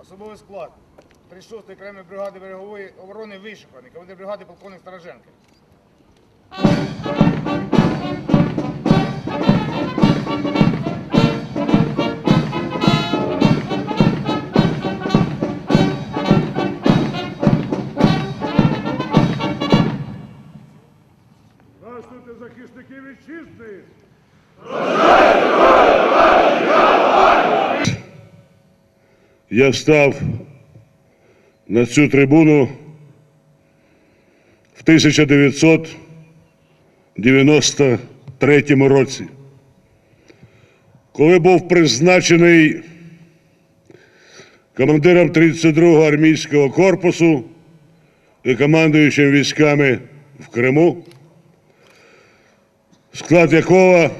особовий склад 36-ї окремої бригади берегової оборони вишуканий, командир бригади полковник Староженко. Здравствуйте, захисники вітчизни! Я встав на цю трибуну в 1993 році, коли був призначений командиром 32-го армійського корпусу і командуючим військами в Криму склад якого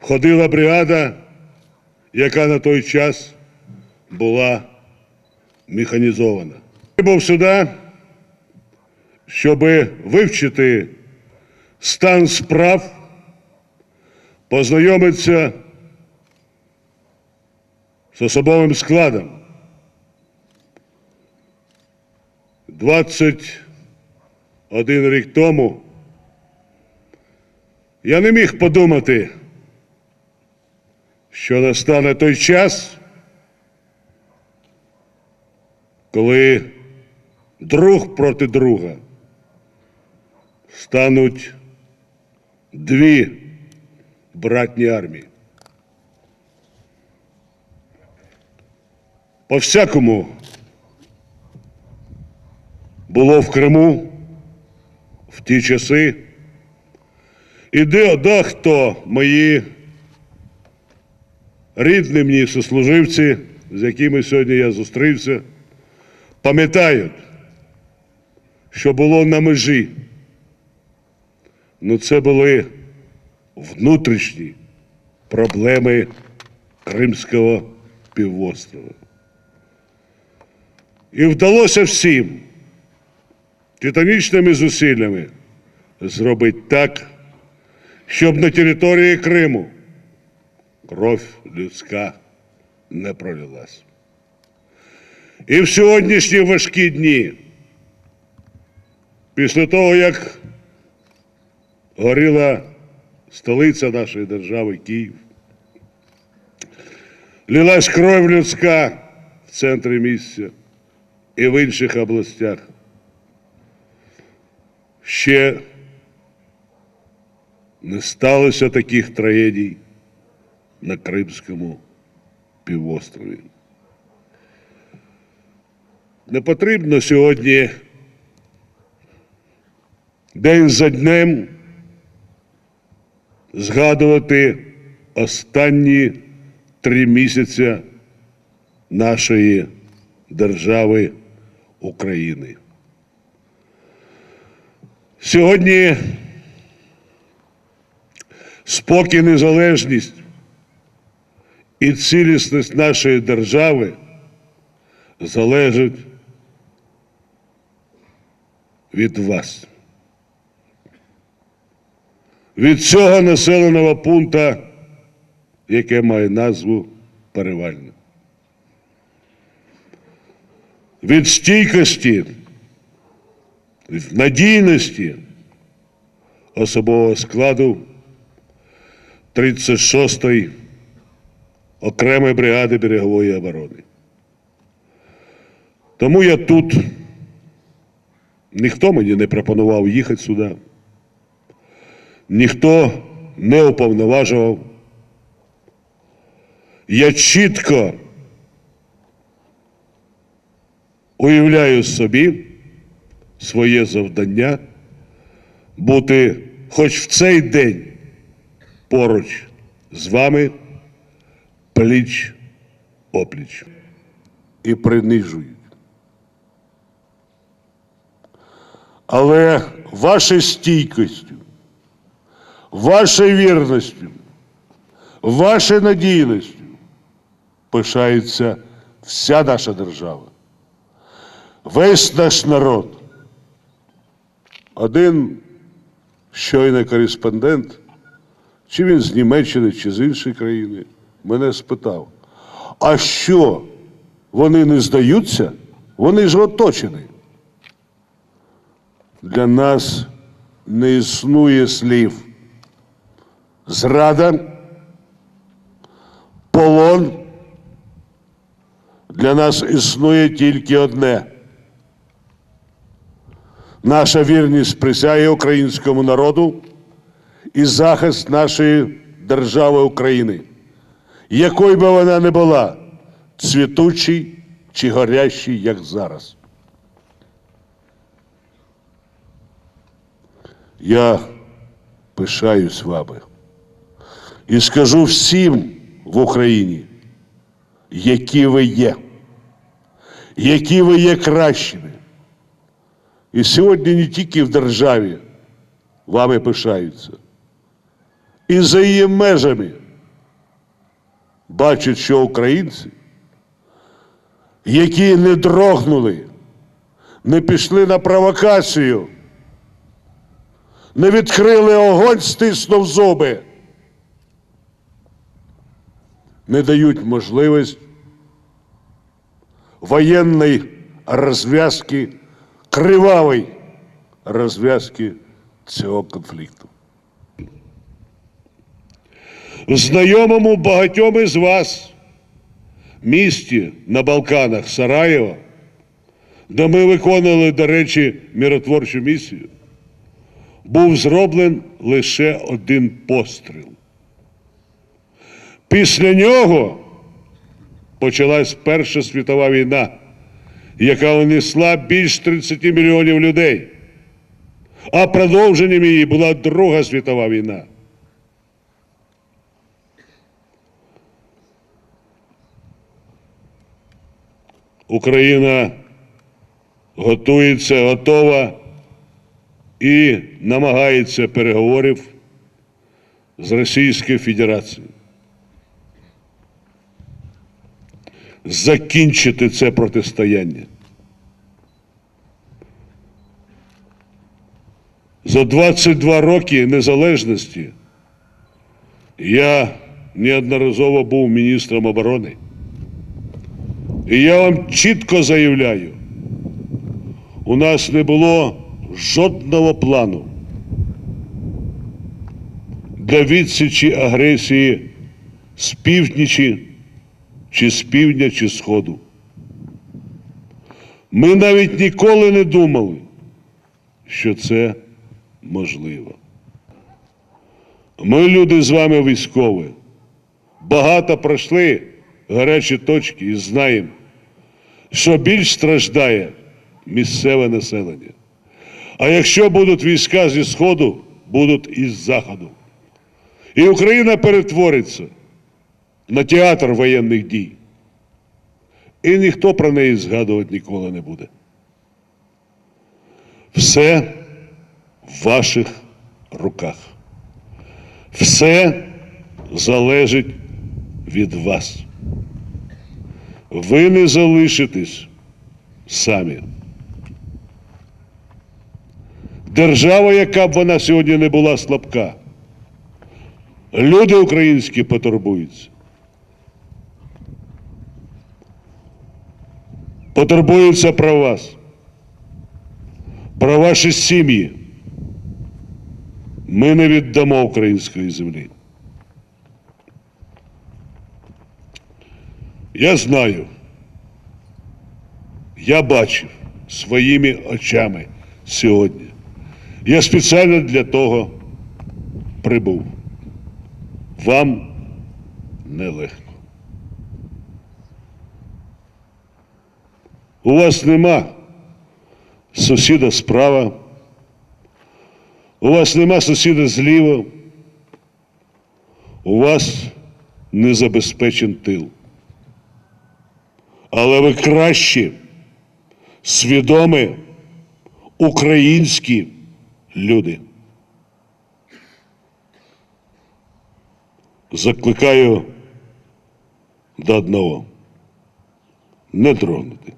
входила бригада, яка на той час була механізована. Я був сюди, щоб вивчити стан справ, познайомитися з особовим складом. 21 рік тому я не міг подумати, що настане той час, коли друг проти друга стануть дві братні армії. По всякому було в Криму в ті часи. І де дехто мої рідні мені сослуживці, з якими сьогодні я зустрівся, пам'ятають, що було на межі. Ну це були внутрішні проблеми Кримського півострова. І вдалося всім титанічними зусиллями зробити так, щоб на території Криму кров людська не пролилась. І в сьогоднішні важкі дні, після того, як горіла столиця нашої держави Київ, лилась кров людська в центрі місця і в інших областях. Ще не сталося таких трагедій на Кримському півострові. Не потрібно сьогодні день за днем згадувати останні три місяці нашої держави України. Сьогодні спокій, незалежність і цілісність нашої держави залежить від вас. Від цього населеного пункту, яке має назву Перевальне. Від стійкості, від надійності особового складу 36-ї окремої бригади берегової оборони. Тому я тут, ніхто мені не пропонував їхати сюди, ніхто не уповноважував. Я чітко уявляю собі своє завдання бути хоч в цей день поруч з вами пліч опліч і принижують. Але вашою стійкістю, вашою вірністю, вашою надійністю пишається вся наша держава. весь наш народ. Один щойний кореспондент, чи він з Німеччини, чи з іншої країни, мене спитав, а що, вони не здаються? Вони ж оточені. Для нас не існує слів. Зрада, полон. Для нас існує тільки одне. Наша вірність присягає українському народу і захист нашої держави України, якою би вона не була, цвітучий чи горящий, як зараз. Я пишаюсь вами і скажу всім в Україні, які ви є, які ви є кращими. І сьогодні не тільки в державі вами пишаються, і за її межами бачать, що українці, які не дрогнули, не пішли на провокацію, не відкрили огонь, стиснув зуби, не дають можливість воєнної розв'язки, кривавої розв'язки цього конфлікту. Знайомому багатьом із вас місті на Балканах Сараєва, де ми виконували, до речі, миротворчу місію, був зроблений лише один постріл. Після нього почалась Перша світова війна, яка унесла більш 30 мільйонів людей. А продовженням її була Друга світова війна. Україна готується, готова і намагається переговорів з Російською Федерацією. Закінчити це протистояння. За 22 роки незалежності я неодноразово був міністром оборони. І я вам чітко заявляю, у нас не було жодного плану для відсічі агресії з північі, чи з півдня, чи сходу. Ми навіть ніколи не думали, що це можливо. Ми люди з вами військові. Багато пройшли гарячі точки і знаємо, що більш страждає місцеве населення. А якщо будуть війська зі Сходу, будуть із Заходу. І Україна перетвориться на театр воєнних дій. І ніхто про неї згадувати ніколи не буде. Все в ваших руках. Все залежить від вас. Ви не залишитесь самі. Держава, яка б вона сьогодні не була слабка, люди українські потурбуються. Потурбуються про вас, про ваші сім'ї. Ми не віддамо української землі. Я знаю, я бачив своїми очами сьогодні. Я спеціально для того прибув. Вам нелегко. У вас нема сусіда справа, у вас нема сусіда зліва, у вас не забезпечен тил. Але ви кращі, свідомі українські люди. Закликаю до одного не дрогнути,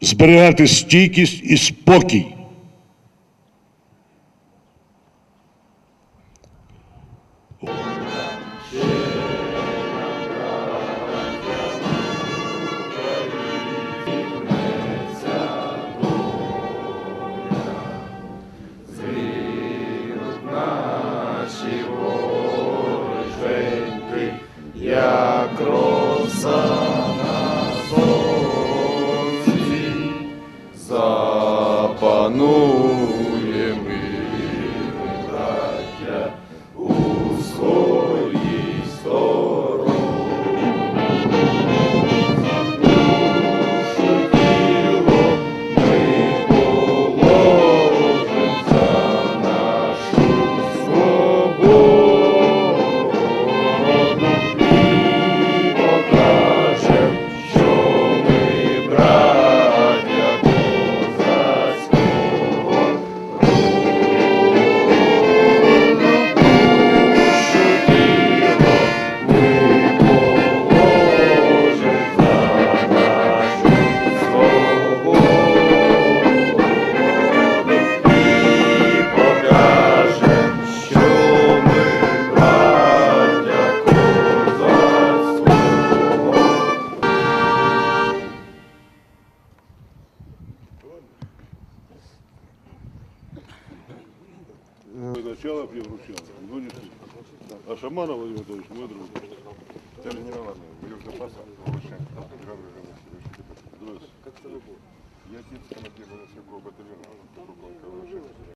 зберігати стійкість і спокій. Шаманова Владимир, Анатольевич, мой друг. Тренированный, в Южном Я титском отъехал на батальона, руководитель.